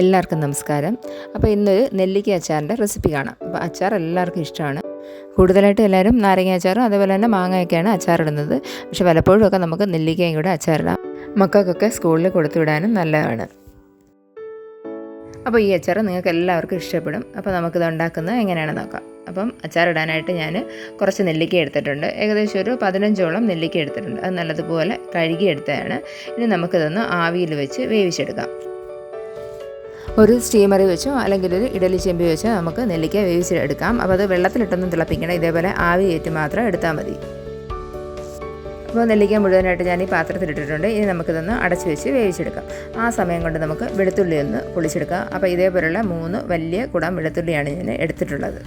എല്ലാവർക്കും നമസ്കാരം. അപ്പോൾ ഇന്നൊരു നെല്ലിക്ക അച്ചാറിന്റെ റെസിപ്പി കാണാം. അപ്പോൾ അച്ചാർ എല്ലാവർക്കും ഇഷ്ടമാണ്. കൂടുതലായിട്ട് എല്ലാവരും നാരങ്ങ അച്ചാറും അതേപോലെ തന്നെ മാങ്ങയൊക്കെയാണ് അച്ചാറിടുന്നത്. പക്ഷേ പലപ്പോഴും ഒക്കെ നമുക്ക് നെല്ലിക്കയും കൂടെ അച്ചാറിടാം. മക്കൾക്കൊക്കെ സ്കൂളിൽ കൊടുത്തു വിടാനും നല്ലതാണ്. അപ്പോൾ ഈ അച്ചാർ നിങ്ങൾക്ക് എല്ലാവർക്കും ഇഷ്ടപ്പെടും. അപ്പോൾ നമുക്കിത് ഉണ്ടാക്കുന്നത് എങ്ങനെയാണെന്ന് നോക്കാം. അപ്പം അച്ചാറിടാനായിട്ട് ഞാൻ കുറച്ച് നെല്ലിക്ക എടുത്തിട്ടുണ്ട്. ഏകദേശം ഒരു പതിനഞ്ചോളം നെല്ലിക്ക എടുത്തിട്ടുണ്ട്. അത് നല്ലതുപോലെ കഴുകി എടുത്തതാണ് ഇനി നമുക്കിതൊന്ന് ആവിയിൽ വെച്ച് വേവിച്ചെടുക്കാം. ഒരു സ്റ്റീമറി വെച്ചോ അല്ലെങ്കിൽ ഒരു ഇഡലി ചെമ്പി വെച്ചോ നമുക്ക് നെല്ലിക്ക വേവിച്ചെടുക്കാം. അപ്പോൾ അത് വെള്ളത്തിലിട്ടൊന്നും തിളപ്പിക്കണം. ഇതേപോലെ ആവി കയറ്റി മാത്രം എടുത്താൽ മതി. അപ്പോൾ നെല്ലിക്ക മുഴുവനായിട്ട് ഞാൻ ഈ പാത്രത്തിലിട്ടിട്ടുണ്ട്. ഇനി നമുക്കിതൊന്ന് അടച്ചു വെച്ച് വേവിച്ചെടുക്കാം. ആ സമയം കൊണ്ട് നമുക്ക് വെളുത്തുള്ളി ഒന്ന് പൊളിച്ചെടുക്കാം. അപ്പോൾ ഇതേപോലെയുള്ള മൂന്ന് വലിയ കുടം വെളുത്തുള്ളിയാണ് ഞാൻ എടുത്തിട്ടുള്ളത്.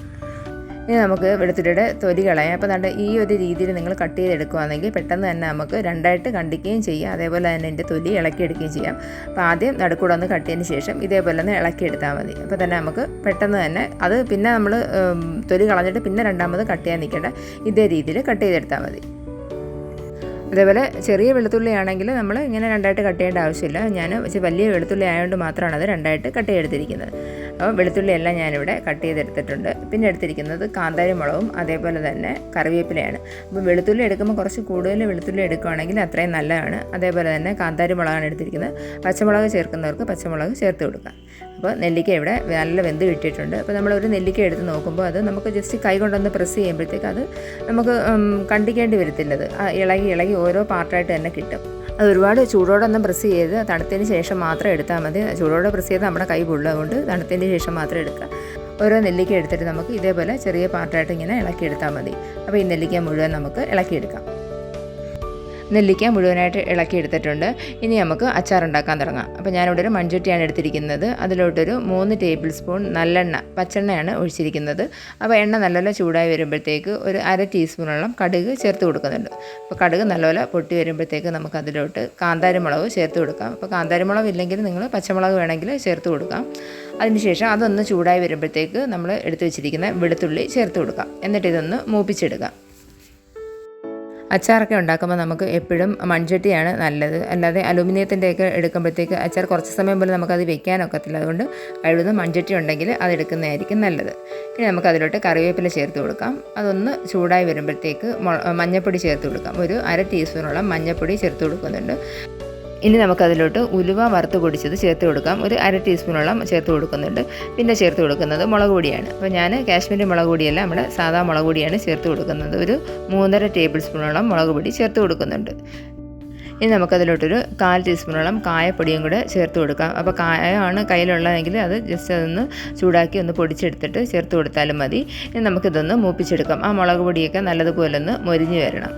ഇനി നമുക്ക് വെളുത്തുള്ളിയുടെ തൊലി കളയാം. അപ്പോൾ നല്ല ഈ ഒരു രീതിയിൽ നിങ്ങൾ കട്ട് ചെയ്തെടുക്കുകയാണെങ്കിൽ പെട്ടെന്ന് തന്നെ നമുക്ക് രണ്ടായിട്ട് കണ്ടിക്കുകയും ചെയ്യാം. അതേപോലെ തന്നെ എന്റെ തൊലി ഇളക്കിയെടുക്കുകയും ചെയ്യാം. അപ്പോൾ ആദ്യം നടുക്കൂടെ ഒന്ന് കട്ടിയതിന് ശേഷം ഇതേപോലെ ഒന്ന് ഇളക്കിയെടുത്താൽ മതി. അപ്പോൾ തന്നെ നമുക്ക് പെട്ടെന്ന് തന്നെ അത് പിന്നെ നമ്മൾ തൊലി കളഞ്ഞിട്ട് പിന്നെ രണ്ടാമത് കട്ട് ചെയ്യാൻ നിൽക്കേണ്ട ഇതേ രീതിയിൽ കട്ട് ചെയ്തെടുത്താൽ മതി. അതേപോലെ ചെറിയ വെളുത്തുള്ളി ആണെങ്കിൽ നമ്മൾ ഇങ്ങനെ രണ്ടായിട്ട് കട്ട് ചെയ്യേണ്ട ആവശ്യമില്ല. ഞാൻ വലിയ വെളുത്തുള്ളി ആയതുകൊണ്ട് മാത്രമാണ് അത് രണ്ടായിട്ട് കട്ട് ചെയ്തെടുത്തിരിക്കുന്നത്. അപ്പോൾ വെളുത്തുള്ളിയെല്ലാം ഞാനിവിടെ കട്ട് ചെയ്തെടുത്തിട്ടുണ്ട്. പിന്നെ എടുത്തിരിക്കുന്നത് കാന്താരി മുളകും അതേപോലെ തന്നെ കറിവേപ്പിലയാണ്. അപ്പോൾ വെളുത്തുള്ളി എടുക്കുമ്പോൾ കുറച്ച് കൂടുതൽ വെളുത്തുള്ളി എടുക്കുകയാണെങ്കിൽ അത്രയും നല്ലതാണ്. അതേപോലെ തന്നെ കാന്താരി മുളകാണ് എടുത്തിരിക്കുന്നത്. പച്ചമുളക് ചേർക്കുന്നവർക്ക് പച്ചമുളക് ചേർത്ത് കൊടുക്കാം. അപ്പോൾ നെല്ലിക്ക ഇവിടെ നല്ല വെന്ത് കിട്ടിയിട്ടുണ്ട്. അപ്പോൾ നമ്മൾ ഒരു നെല്ലിക്ക എടുത്ത് നോക്കുമ്പോൾ അത് നമുക്ക് ജസ്റ്റ് കൈ കൊണ്ടൊന്ന് പ്രസ് ചെയ്യുമ്പോഴത്തേക്ക് അത് നമുക്ക് കണ്ടിക്കേണ്ടി വരത്തില്ലത്. ഇളകി ഇളകി ഓരോ പാർട്ടായിട്ട് തന്നെ കിട്ടും. അത് ഒരുപാട് ചൂടോടൊന്നും പ്രസ് ചെയ്ത് തണുത്തതിന് ശേഷം മാത്രം എടുത്താൽ മതി. ചൂടോടെ പ്രസ് ചെയ്ത് നമ്മുടെ കൈ പൊള്ളതുകൊണ്ട് തണുത്തതിന് ശേഷം മാത്രം എടുക്കുക. ഓരോ നെല്ലിക്ക എടുത്തിട്ട് നമുക്ക് ഇതേപോലെ ചെറിയ പാർട്ടായിട്ട് ഇങ്ങനെ ഇളക്കിയെടുത്താൽ മതി. അപ്പോൾ ഈ നെല്ലിക്ക മുഴുവൻ നമുക്ക് ഇളക്കിയെടുക്കാം. നെല്ലിക്ക മുഴുവനായിട്ട് ഇളക്കി എടുത്തിട്ടുണ്ട്. ഇനി നമുക്ക് അച്ചാർ ഉണ്ടാക്കാൻ തുടങ്ങാം. അപ്പോൾ ഞാനിവിടെ ഒരു മൺചട്ടിയാണ് എടുത്തിരിക്കുന്നത്. അതിലോട്ടൊരു മൂന്ന് ടേബിൾ സ്പൂൺ നല്ലെണ്ണ പച്ചെണ്ണയാണ് ഒഴിച്ചിരിക്കുന്നത്. അപ്പോൾ എണ്ണ നല്ലപോലെ ചൂടായി വരുമ്പോഴത്തേക്ക് ഒരു അര ടീസ്പൂണോളം കടുക് ചേർത്ത് കൊടുക്കുന്നുണ്ട്. അപ്പോൾ കടുക് നല്ലപോലെ പൊട്ടി വരുമ്പോഴത്തേക്ക് നമുക്ക് അതിലോട്ട് കാന്താരിമുളക് ചേർത്ത് കൊടുക്കാം. അപ്പോൾ കാന്താരിമുളക് ഇല്ലെങ്കിൽ നിങ്ങൾ പച്ചമുളക് വേണമെങ്കിൽ ചേർത്ത് കൊടുക്കാം. അതിനുശേഷം അതൊന്ന് ചൂടായി വരുമ്പോഴത്തേക്ക് നമ്മൾ എടുത്തു വെച്ചിരിക്കുന്ന വെളുത്തുള്ളി ചേർത്ത് കൊടുക്കാം. എന്നിട്ട് ഇതൊന്ന് മൂപ്പിച്ചെടുക്കാം. അച്ചാറൊക്കെ ഉണ്ടാക്കുമ്പോൾ നമുക്ക് എപ്പോഴും മൺചട്ടിയാണ് നല്ലത്. അല്ലാതെ അലുമിനിയത്തിന്റെയൊക്കെ എടുക്കുമ്പോഴത്തേക്ക് അച്ചാർ കുറച്ച് സമയം പോലും നമുക്കത് വെക്കാനൊക്കത്തില്ല അതുകൊണ്ട് കഴിവതും മൺചട്ടി ഉണ്ടെങ്കിൽ അത് എടുക്കുന്നതായിരിക്കും നല്ലത്. ഇനി നമുക്ക് അതിലോട്ട് കറിവേപ്പില ചേർത്ത് കൊടുക്കാം. അതൊന്ന് ചൂടായി വരുമ്പോഴത്തേക്ക് മഞ്ഞൾപ്പൊടി ചേർത്ത് കൊടുക്കാം. ഒരു അര ടീസ്പൂണോളം മഞ്ഞൾപ്പൊടി ചേർത്ത് കൊടുക്കുന്നുണ്ട്. ഇനി നമുക്കതിലോട്ട് ഉലുവ വറുത്ത് പൊടിച്ചത് ചേർത്ത് കൊടുക്കാം. ഒരു അര ടീസ്പൂണോളം ചേർത്ത് കൊടുക്കുന്നുണ്ട്. പിന്നെ ചേർത്ത് കൊടുക്കുന്നത് മുളക് പൊടിയാണ്. അപ്പോൾ ഞാൻ കാശ്മീരി മുളക് പൊടിയല്ല നമ്മുടെ സാധാ മുളക് പൊടിയാണ് ചേർത്ത് കൊടുക്കുന്നത്. ഒരു മൂന്നര ടേബിൾ സ്പൂണോളം മുളക് പൊടി ചേർത്ത് കൊടുക്കുന്നുണ്ട്. ഇനി നമുക്കതിലോട്ടൊരു കാൽ ടീസ്പൂണോളം കായപ്പൊടിയും കൂടെ ചേർത്ത് കൊടുക്കാം. അപ്പോൾ കായമാണ് കയ്യിലുള്ളതെങ്കിൽ അത് ജസ്റ്റ് അതൊന്ന് ചൂടാക്കി ഒന്ന് പൊടിച്ചെടുത്തിട്ട് ചേർത്ത് കൊടുത്താലും മതി. ഇനി നമുക്കിതൊന്ന് മൂപ്പിച്ചെടുക്കാം. ആ മുളക് പൊടിയൊക്കെ നല്ലതുപോലെ ഒന്ന് മൊരിഞ്ഞ് വരണം.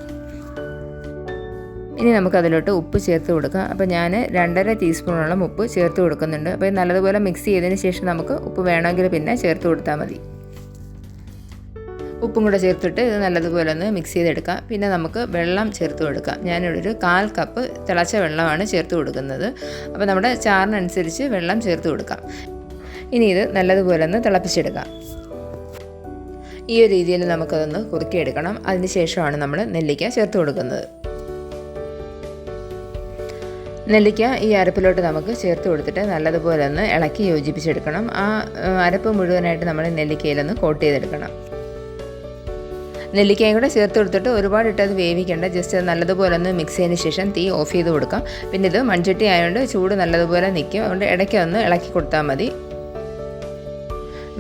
ഇനി നമുക്ക് നമുക്കതിലോട്ട് ഉപ്പ് ചേർത്ത് കൊടുക്കാം. അപ്പോൾ ഞാൻ രണ്ടര ടീസ്പൂണോളം ഉപ്പ് ചേർത്ത് കൊടുക്കുന്നുണ്ട്. അപ്പോൾ നല്ലതുപോലെ മിക്സ് ചെയ്തതിന് ശേഷം നമുക്ക് ഉപ്പ് വേണമെങ്കിൽ പിന്നെ ചേർത്ത് കൊടുത്താൽ മതി. ഉപ്പും കൂടെ ചേർത്തിട്ട് ഇത് നല്ലതുപോലെ ഒന്ന് മിക്സ് ചെയ്തെടുക്കാം. പിന്നെ നമുക്ക് വെള്ളം ചേർത്ത് കൊടുക്കാം. ഞാനിവിടെ ഒരു കാൽ കപ്പ് തിളച്ച വെള്ളമാണ് ചേർത്ത് കൊടുക്കുന്നത്. അപ്പോൾ നമ്മുടെ ചാറിനനുസരിച്ച് വെള്ളം ചേർത്ത് കൊടുക്കാം. ഇനി ഇത് നല്ലതുപോലെ ഒന്ന് തിളപ്പിച്ചെടുക്കാം. ഈ ഒരു രീതിയിൽ നമുക്കതൊന്ന് കുറുക്കിയെടുക്കണം. അതിന് ശേഷമാണ് നമ്മൾ നെല്ലിക്ക ചേർത്ത് കൊടുക്കുന്നത്. നെല്ലിക്ക ഈ അരപ്പിലോട്ട് നമുക്ക് ചേർത്ത് കൊടുത്തിട്ട് നല്ലതുപോലെ ഒന്ന് ഇളക്കി യോജിപ്പിച്ചെടുക്കണം. ആ അരപ്പ് മുഴുവനായിട്ട് നമ്മൾ നെല്ലിക്കയിലൊന്ന് കോട്ട് ചെയ്തെടുക്കണം. നെല്ലിക്കയും കൂടെ ചേർത്ത് കൊടുത്തിട്ട് ഒരുപാട് ഇട്ടത് വേവിക്കേണ്ട. ജസ്റ്റ് നല്ലതുപോലെ ഒന്ന് മിക്സ് ചെയ്തതിന് ശേഷം തീ ഓഫ് ചെയ്ത് കൊടുക്കാം. പിന്നെ ഇത് മൺചട്ടി ആയതുകൊണ്ട് ചൂട് നല്ലതുപോലെ നിൽക്കും. അതുകൊണ്ട് ഇടയ്ക്ക് ഒന്ന് ഇളക്കി കൊടുത്താൽ മതി.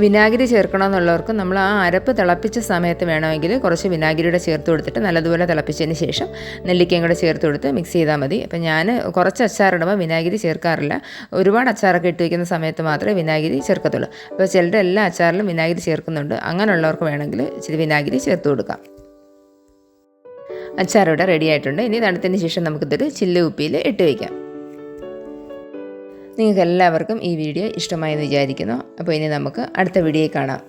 വിനാഗിരി ചേർക്കണമെന്നുള്ളവർക്ക് നമ്മൾ ആ അരപ്പ് തിളപ്പിച്ച സമയത്ത് വേണമെങ്കിൽ കുറച്ച് വിനാഗിരിയുടെ ചേർത്ത് കൊടുത്തിട്ട് നല്ലതുപോലെ തിളപ്പിച്ചതിന് ശേഷം നെല്ലിക്കയും കൂടെ ചേർത്ത് കൊടുത്ത് മിക്സ് ചെയ്താൽ മതി. അപ്പം ഞാൻ കുറച്ച് അച്ചാറിടുമ്പോൾ വിനാഗിരി ചേർക്കാറില്ല. ഒരുപാട് അച്ചാറൊക്കെ ഇട്ട് വയ്ക്കുന്ന സമയത്ത് മാത്രമേ വിനാഗിരി ചേർക്കത്തുള്ളൂ. അപ്പോൾ ചിലരുടെ എല്ലാ അച്ചാറിലും വിനാഗിരി ചേർക്കുന്നുണ്ട്. അങ്ങനെയുള്ളവർക്ക് വേണമെങ്കിൽ ഇച്ചിരി വിനാഗിരി ചേർത്ത് കൊടുക്കാം. അച്ചാർ ഇവിടെ റെഡി ആയിട്ടുണ്ട്. ഇനി തണുത്തതിന് ശേഷം നമുക്കിതൊരു ചില്ല് കുപ്പിയിൽ ഇട്ട് വയ്ക്കാം നിങ്ങൾക്ക് എല്ലാവർക്കും ഈ വീഡിയോ ഇഷ്ടമായെന്ന് വിചാരിക്കുന്നു. അപ്പോൾ ഇനി നമുക്ക് അടുത്ത വീഡിയോയിൽ കാണാം.